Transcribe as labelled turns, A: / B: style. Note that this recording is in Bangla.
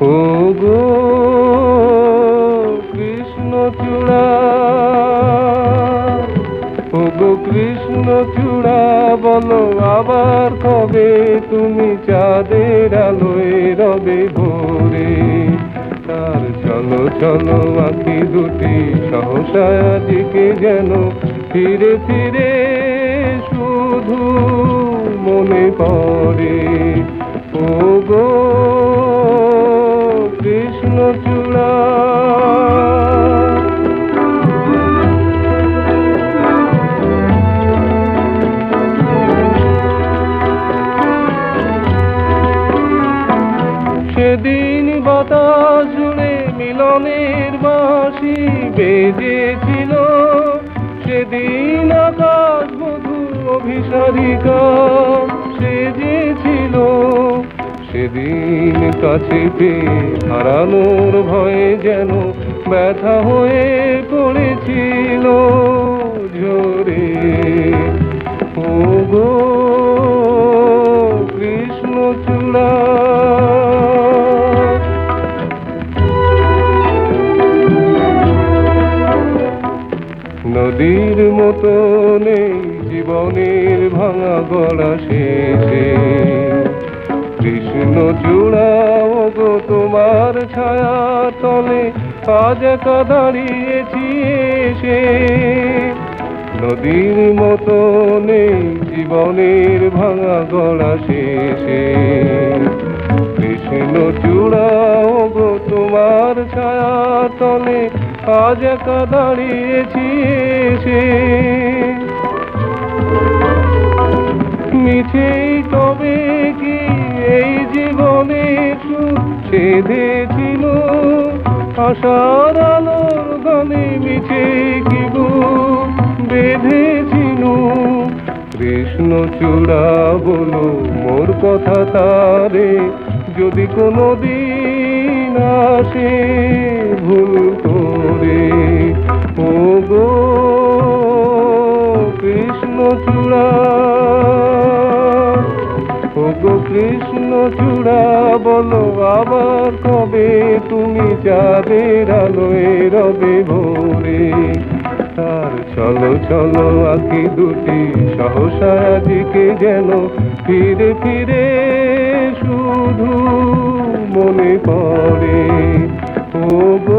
A: ও গো কৃষ্ণ চূড়া। ও গো কৃষ্ণ চূড়া, বলো আবার কবে তুমি চাঁদের আলোয় রবে ভোরে? তার চলো চলো আঁকি দুটি সহসা দিকে যেন ফিরে ফিরে শুধু মনে পড়ে। ও গো কৃষ্ণ চূড়া সেদিন বাতাস জুড়ে মিলনের বাঁশি বেজেছিল। সেদিন আকাশ মধু অভিসারিকা সেজেছিল। সেদিন কাছে পেয়ে হারানোর ভয়ে যেন ব্যথা হয়ে পড়েছিল। ঝরে নদীর মতো নেই জীবনের ভাঙা গলা শেষে। কৃষ্ণ চূড়া গো তোমার ছায়া তলে আজ দাঁড়িয়েছি এসে। নদীর মতো নেই জীবনের ভাঙা গলা শেষে। কৃষ্ণ চূড়া গো তোমার ছায়া তলে আজ দাঁড়িয়েছি মিছেই তবে কি এই জীবনে ছেদেছিল আশার আলোর গানে মিছে কি বেঁধেছিল। কৃষ্ণ চূড়া বলো, মোর কথা তারে যদি কোনো দিন আসে। কৃষ্ণ চূড়া। গো কৃষ্ণ চূড়া, বলো আবার কবে তুমি চাঁদের আলোয় রবে ভোরে? তার চলো চলো আঁকি দুটি সহসা দিকে যেন ফিরে ফিরে শুধু মনে পড়ে। ও গো